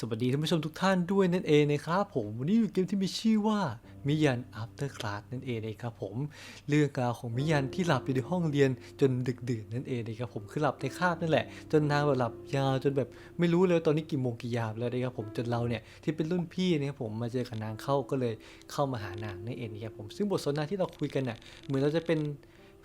สวัสดีท่านผู้ชมทุกท่านด้วยนั่นเองนะครับผมวันนี้อยู่เกมที่มีชื่อว่ามิยัน After Class นั่นเองนะครับผมเรื่องราวของมิยันที่หลับอยู่ในห้องเรียนจนดึกดื่นนั่นเองนะครับผมคือหลับในคาบนั่นแหละ จนนางแบบหลับยาวจนแบบไม่รู้เลยตอนนี้กี่โมงกี่ยามแล้วนะครับผมจนเราเนี่ยที่เป็นรุ่นพี่นะครับผมมาเจอกับนางเข้าก็เลยเข้ามาหานางนั่นเองนะครับผมซึ่งบทสนทนาที่เราคุยกันน่ะเหมือนเราจะเป็น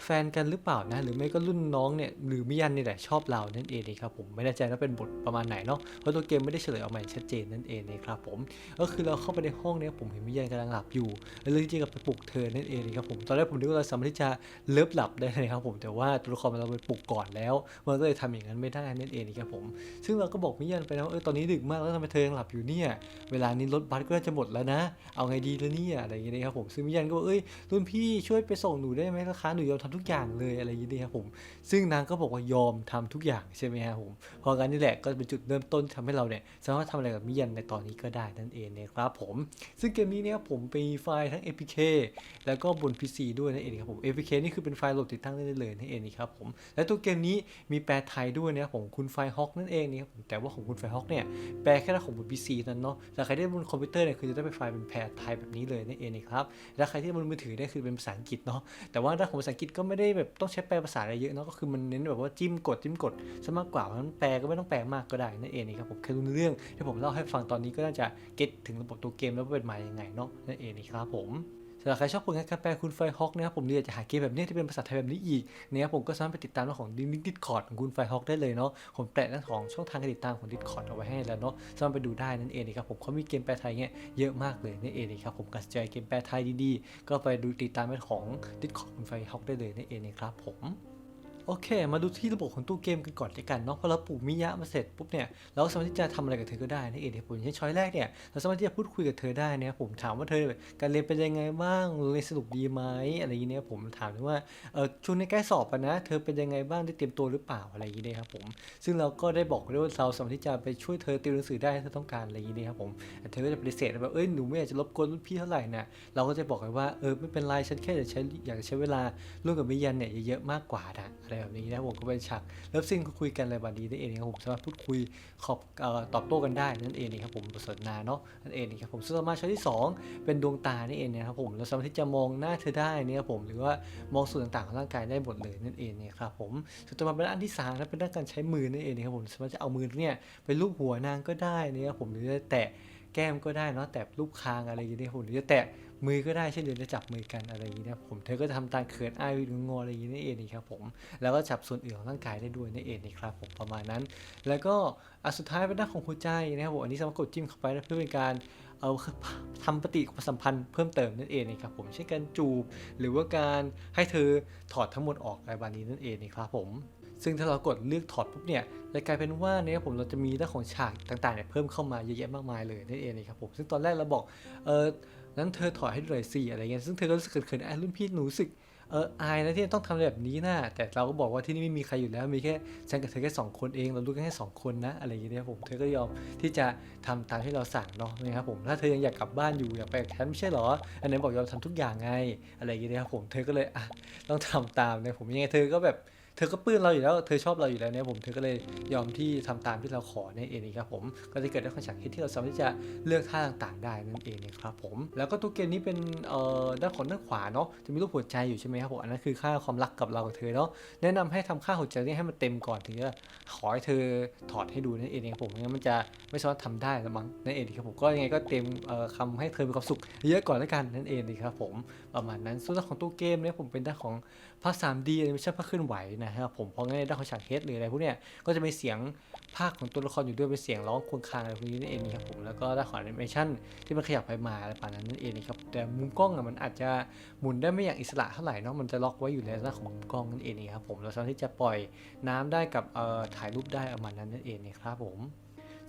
แฟนกันหรือเปล่านะ หรือไม่ก็รุ่นน้องเนี่ยหรือมิยันนี่แหละชอบเรานั่นเองนะครับผมไม่แน่ใจว่าเป็นบทประมาณไหนเนาะเพราะตัวเกมไม่ได้เฉลยออกมาอย่างชัดเจนนั่นเองนะครับผมก็คือเราเข้าไปในห้องเนี่ยผมเห็นมิยันกำลังหลับอยู่ แล้วจริงๆกับไปปลุกเธอนั่นเองนะครับผมตอนแรกผมนึกว่าเราสามารถที่จะเลิฟหลับได้นะครับผมแต่ว่าตัวละครเราไปปลุกก่อนแล้ว มันก็เลยทำอย่างนั้นไม่ได้นั่นเองนะครับผมซึ่งเราก็บอกมิยันไปนะว่าเออตอนนี้ดึกมากแล้วทำไมเธอยังหลับอยู่เนี่ยเวลานี้รถบัสก็จะหมดแล้วนะ เอาไงดีแล้วเนี่ยอะไรอย่างเงี้ยนะครับผมซึ่งมิยันก็บอกเอ้ยรุ่นพี่ช่วยไปส่งหนูได้ไหมคะหนูยอมทำทุกอย่างเลยอะไรอย่างนี้ครับผม ซึ่งนางก็บอกว่ายอมทำทุกอย่างใช่ไหมครับผมเพราะงั้นนี่แหละก็เป็นจุดเริ่มต้นที่ทำให้เราเนี่ยสามารถทำอะไรกับมิยันในตอนนี้ก็ได้นั่นเองนะครับผม ซึ่งเกมนี้เนี่ยผมมีไฟล์ทั้ง APK แล้วก็บน PC ด้วยนั่นเองครับผม APK นี่คือเป็นไฟล์โหลดติดตั้งได้เลยนั่นเองนะครับผมและตัวเกมนี้มีแปลไทยด้วยนะครับผมคุณไฟฮอกนั่นเองนะครับผมแต่ว่าของคุณไฟฮอกเนี่ยแปลแค่ของบน PC นั้นเนาะแต่ใครได้บนคอมพิวเตอร์เนี่ยคือจะได้เป็นไฟล์เป็นแปลไทยแบบนี้เลยนั่นเองนะครับและใครที่บนมือถือเนี่ยคือเป็นภาษาอังกฤษเนาะแต่ว่าด้านของภาษาอังกฤษก็ก็ไม่ได้แบบต้องใช้แปลภาษาอะไรเยอะเนาะก็คือมันเน้นแบบว่าจิ้มกดจิ้มกดซะมากกว่าเพราะฉะนั้นแปลก็ไม่ต้องแปลมากก็ได้นั่นเองนะครับผมแค่รู้เรื่องที่ผมเล่าให้ฟังตอนนี้ก็น่าจะเก็ตถึงระบบตัวเกมแล้วเป็นมายังไงเนาะนั่นเองนะครับผม สำหรับใครชอบผลงานการแปลคุณไฟฮอกนะครับผมเนี่ยจะหาเกมแบบนี้ที่เป็นภาษาไทยแบบนี้อีกนะครับผมก็สามารถไปติดตามเรื่องของดิสคอร์ดของคุณไฟฮอกได้เลยเนาะผมแปะเรื่องของช่องทางการติดตามของดิสคอร์ดเอาไว้ให้แล้วเนาะสามารถไปดูได้นั่นเองนะครับผมเขามีเกมแปลไทยเงี้ยเยอะมากเลยนั่นเองนะครับผมการสนใจเกมแปลไทยดีๆ ก็ไปดูติดตามเรื่องของดิสคอร์ดคุณไฟฮอกได้เลยนั่นเองนะครับผม โอเค มาดูที่ระบบของตู้เกมกันก่อนดีกันเนาะพอเราปลูกมิยะมาเสร็จปุ๊บเนี่ยเราก็สามารถที่จะทำอะไรกับเธอก็ได้นั่นเองเนี่ยผมอย่างเช่นช้อยแรกเนี่ยเราสามารถที่จะพูดคุยกับเธอได้นะครับผมถามว่าเธอการเรียนเป็นยังไงบ้างเรียนสนุกดีไหมอะไรอย่างเงี้ยผมถามวยว่าเออช่วงนี้ใกล้สอบอะนะ เธอเป็นยังไงบ้างได้เตรียมตัวหรือเปล่าอะไรอย่างเงี้ยครับผมซึ่งเราก็ได้บอกด้วยว่าเราสามารถที่จะไปช่วยเธอติวหนังสือได้ถ้าต้องการอะไรอย่างเงี้ยครับผมเธอก็จะปฏิเสธแบบเอ้ยหนูไม่อยากจะรบกวนรุ่นพี่เท่าไหร่นะเราก็จะบอกเลยว่าเออไม่เป็นไรฉันแค่อยากใช้อยากจะใช้เวลาร่วมกับมิยันเนี่ยเยอะๆมากกว่านะอะไรแบบนี้นะผมก็ไปฉากเลิฟซิ่งก็คุยกันอะไรแบบนี้ได้เองครับผมสามารถพูดคุยขอบตอบโต้กันได้นั่นเองนะครับผมบทสนทนาเนาะนั่นเองนะครับผมส่วนต่อมาชั้นที่สองเป็นดวงตานี่เองนะครับผมเราสามารถที่จะมองหน้าเธอได้นะครับผมหรือว่ามองส่วนต่างๆของร่างกายได้หมดเลยนั่นเองเนี่ยครับผมส่วนต่อมาเป็นอันที่สามนะเป็นด้านการใช้มือนั่นเองนะครับผมสามารถจะเอามือเนี่ยไปลูบหัวนางก็ได้นะครับผมหรือจะแตะแก้มก็ได้เนาะแตะรูปคางอะไรอย่างเงี้ยผมหรือจะแตะ มือก็ได้เช่นเดียวจะจับมือกันอะไรอย่างนี้นะผมเธอก็จะทำตาเขินอายวิงงออะไรอย่างนี้นั่นเองนะครับผมแล้วก็จับส่วนอื่นของร่างกายได้ด้วยนั่นเองนะครับผมประมาณนั้น แล้วก็อันสุดท้ายเป็นด้าของหัวใจนะครับผมอันนี้สามารถกดจิ้มเข้าไปนะเพื่อเป็นการเอาทำปฏิสัมพันธ์เพิ่มเติมนั่นเองนะครับผมเช่นการจูบ หรือว่าการให้เธอถอดทั้งหมดออกอะไรแบบนี้นั่นเองนะครับผมซึ่งถ้าเรากดเลือกถอดปุ๊บเนี่ยจะกลายเป็นว่าเนี่ยผมเราจะมีเรื่องของฉากต่างๆเนี่ยเพิ่มเข้ามาเยอะแยะมากมายเลยนั่นเองนะครับผมซึ่งตอนแรกเราบอกเออ นั้นเธอถอยให้หน่อยสิอะไรเงี้ยซึ่งเธอก็รู้สึกเขินๆไอ้รุ่นพี่หนูรู้สึกเอออายนะที่ต้องทำแบบนี้นะแต่เราก็บอกว่าที่นี่ไม่มีใครอยู่แล้วมีแค่ฉันกับเธอแค่สองคนเองเรารู้กันแค่สองคนนะอะไรอย่างเงี้ยผมเธอก็ยอมที่จะทำตามที่เราสั่งเนาะนะครับผมถ้าเธอยังอยากกลับบ้านอยู่อยากไปกับฉันไม่ใช่เหรอ อันนั้นบอกยอมทำทุกอย่างไงอะไรอย่างเงี้ยครับผมเธอก็เลยอะต้องทำตามนะผมยังไงเธอก็แบบ เธอก็ปลื้มเราอยู่แล้ว เธอชอบเราอยู่แล้วเนี่ยผม เธอก็เลยยอมที่ทำตามที่เราขอเนี่ยเองครับผม ก็จะเกิดได้ความฉากคิดที่เราสามารถที่จะเลือกท่าต่างๆ ได้นั่นเองนะครับผม แล้วก็ตัวเกมนี้เป็นเอ่อด้านของด้านขวาเนาะ จะมีรูปหัวใจอยู่ใช่ไหมครับผม อันนั้นคือค่าความรักกับเรากับเธอเนาะ แนะนำให้ทำค่าหัวใจนี้ให้มันเต็มก่อนถึงจะขอให้เธอถอดให้ดูนั่นเองครับผมงั้นมันจะไม่สามารถทำได้ละมั้งนั่นเองครับผม ก็ยังไงก็เต็มเอ่อคำให้เธอมีความสุขเยอะก่อนแล้วกันนั่นเองครับผม ประมาณนั้นส่วนด้านของตัวเกมเนี่ยผมเป็นด้านของภาค 3D ไม่ใช่ภาคเคลื่อนไหวนะครับผมเพราะงั้นในด้านของฉากเฮดหรืออะไรพวกเนี้ยก็จะมีเสียงภาคของตัวละครอยู่ด้วยเป็นเสียงร้องควงคางอะไรพวกนี้นั่นเองครับผมแล้วก็ด้านของแอนิเมชันที่มันขยับไปมาอะไรประมาณนั้นนั่นเองครับแต่มุมกล้องอะมันอาจจะหมุนได้ไม่อย่างอิสระเท่าไหร่เนาะมันจะล็อกไว้อยู่ในด้านของมุมกล้องนั่นเองครับผมเราสามารถที่จะปล่อยน้ำได้กับเอ่อถ่ายรูปได้ประมาณนั้นนั่นเองนะครับผม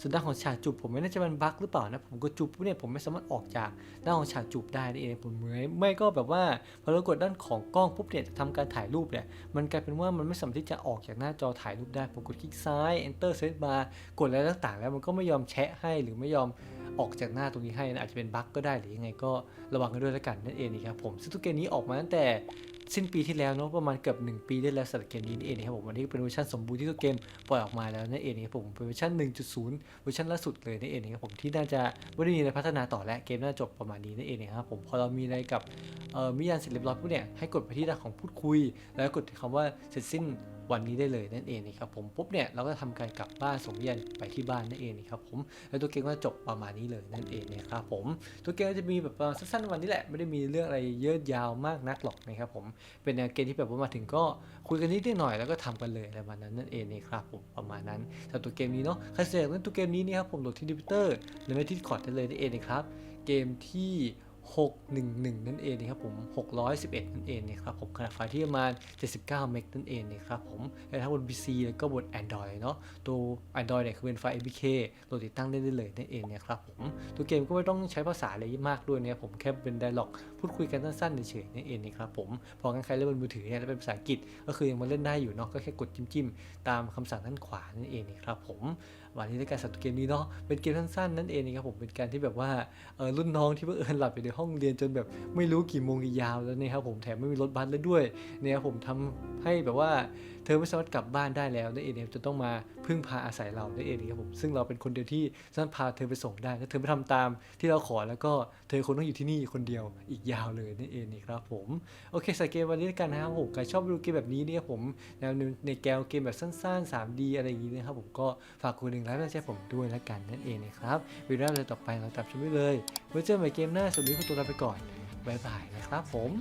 ส่วนด้านของฉากจูบผมไม่แน่ใจมันบั๊กหรือเปล่านะผมก็จูบปุ๊บเนี่ยผมไม่สามารถออกจากด้านของฉากจูบได้นั่นเองผมเหมือยไม่ก็แบบว่าพอเรากดด้านของกล้องปุ๊บเนี่ยจะทำการถ่ายรูปเนี่ยมันกลายเป็นว่ามันไม่สามารถที่จะออกจากหน้าจอถ่ายรูปได้ผมกดคลิกซ้าย enter set bar กดอะไรต่างๆ แล้วมันก็ไม่ยอมแชะให้หรือไม่ยอมออกจากหน้าตรงนี้ให้นะอาจจะเป็นบั๊กก็ได้หรือยังไงก็ระวังกันด้วยแล้วกันนั่นเองนะครับผมซึ่งทุกเกมนี้ออกมาตั้งแต่ สิ้นปีที่แล้วเนาะประมาณเกือบ1 ปีได้แล้วสำหรับเกมนี้นี่เองนะครับผมวันนี้เป็นเวอร์ชันสมบูรณ์ที่ตัวเกมปล่อยออกมาแล้วนั่นเองนะครับผมเป็นเวอร์ชัน1.0 เวอร์ชันล่าสุดเลยนั่นเองนะครับผมที่น่าจะไม่ได้มีอะไรพัฒนาต่อแล้วเกมน่าจบประมาณนี้นั่นเองนะครับผมพอเรามีอะไรกับมิยานเสร็จเรียบร้อยปุ๊บเนี่ยให้กดไปที่ด้านของพูดคุย แล้วกดที่คำว่าเสร็จสิ้น วันนี้ได้เลยนั่นเองนะครับผมปุ๊บเนี่ยเราก็ทำการกลับบ้านส่งมิยนไปที่บ้านนั่นเองนะครับผมแล้วตัวเกมก็จบประมาณนี้เลยนั่นเองนะครับผมตัวเกมก็จะมีแบบสั้นๆวันนี้แหละไม่ได้มีเรื่องอะไรเยอะยาวมากนักหรอกนะครับผมเป็นแนวเกมที่แบบว่ามาถึงก็คุยกันนิดหน่อยแล้วก็ทำกันเลยอะไรประมาณนั้นนั่นเองนะครับผมประมาณนั้นสำหรับตัวเกมนี้เนาะใครสนใจเล่นตัวเกมนี้นี่ครับผมโหลดที่ดิจิเตอร์หรือไม่ที่คอร์ดได้เลยนั่นเองนะครับเกมที่ 611 นั่นเองนะครับผม 611 นั่นเองนะครับผมขนาดไฟล์ที่ประมาณ 79 เมกนั่นเองนะครับผมและทั้งบน PC แล้วก็บน Android เนาะตัว Android เนี่ยคือเป็นไฟล์ APK โหลดติดตั้งได้เลยนั่นเองนะครับผมตัวเกมก็ไม่ต้องใช้ภาษาอะไรมากด้วยนะครับผมแค่เป็นไดร็อกพูดคุยกันสั้นๆเฉยๆนั่นเองนะครับผมพอกันใครเล่นบนมือถือเนี่ยแล้วเป็นภาษาอังกฤษก็คือยังมาเล่นได้อยู่เนาะก็แค่กดจิ้มๆตามคำสั่งด้านขวานั่นเองนะครับผม วันนี้ในการสับเกมนี้เนาะเป็นเกมสั้นๆนั่นเองนะครับผมเป็นการที่แบบว่าเออรุ่นน้องที่เพิ่งเอิญหลับอยู่ในห้องเรียนจนแบบไม่รู้กี่โมงกี่ยาวแล้วเนี่ยครับผมแถมไม่มีรถบัสแล้วด้วยเนี่ยผมทำให้แบบว่าเธอไม่สามารถกลับบ้านได้แล้วนั่นเองครับจะต้องมาพึ่งพาอาศัยเรานั่นเองครับผมซึ่งเราเป็นคนเดียวที่สามารถพาเธอไปส่งได้ถ้าเธอไม่ทำตามที่เราขอแล้วก็เธอคงต้องอยู่ที่นี่คนเดียวอีกยาวเลยนั่นเองนะครับผมโอเคใส่เกมวันนี้กันนะครับผมใครชอบดูเกมแบบนี้เนี่ยผมแนวในแกวเกมแบบสั้นๆ 3D อะไรอย่างนี้นะครับผมก็ฝากกดหนึ่งไลค์และแชร์ผมด้วยแล้วกันนั่นเองนะครับวิดีโออะไรต่อไปเราตับชมได้เลยไว้เจอกันใหม่เกมหน้าสวัสดีคุณตัวลาไปก่อนบายบายนะครับผม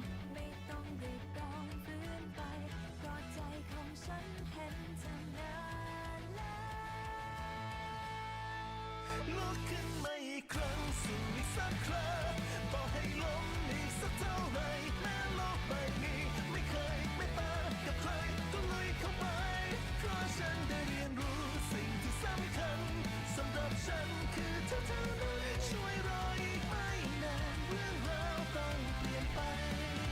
ลุกขึ้นมาอีกครั้งสู้อีกสักครั้งบอให้ล้มอีกสักเท่าไหรแม้โลกใบนี้